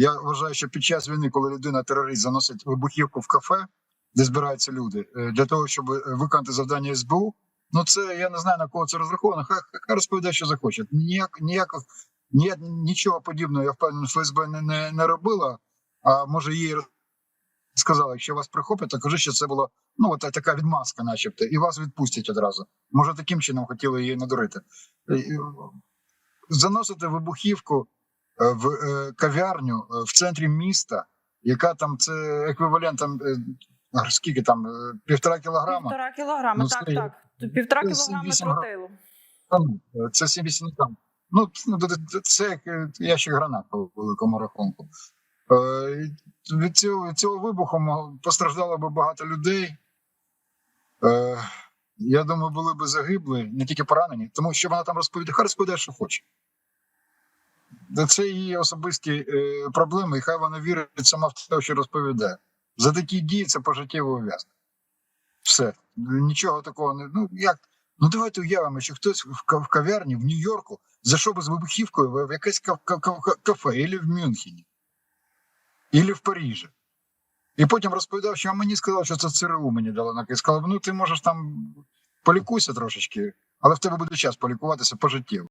Я вважаю, що під час війни, коли людина терорист заносить вибухівку в кафе, де збираються люди, е, для того, щоб е, виконати завдання СБУ, ну це я не знаю на кого це розраховано. Хай, розповідає, що захоче. Ніяк ніяких ні, нічого подібного, я впевнений, ФСБ не, не, не робила. А може їй сказали, якщо вас прихоплять, то кажи, що це була ну от така відмазка, начебто, і вас відпустять одразу. Може, таким чином хотіли її надурити. Е, Заносити вибухівку в е, кав'ярню е, в центрі міста, яка там це еквівалент там е, а скільки там е, півтора кілограма. Півтора кілограми, Ну, так, це- так. Півтора 7-8 тротилу. Е, Це 7-8 там. Ну, ну, це як е, ящик гранат по великому рахунку. Е, Від цього, від цього вибуху постраждало би багато людей. Е, Я думаю, були б загибли, не тільки поранені, тому що вона там розповідає, хай розповідає, що хоче. Це її особисті е, проблеми, і хай вона вірить сама в те, що розповідає. За такі дії це пожиттєве ув'язнення. Все. Нічого такого не. Ну як? Ну давайте уявимо, що хтось в ка- в кав'ярні в Нью-Йорку зайшов з вибухівкою в якесь ка- ка- ка- кафе, або в Мюнхені, або в Парижі. І потім розповідав, що а мені сказали, що це ЦРУ мені дало наказ. Сказали, ну ти можеш там полікуйся трошечки, але в тебе буде час полікуватися пожиттєво.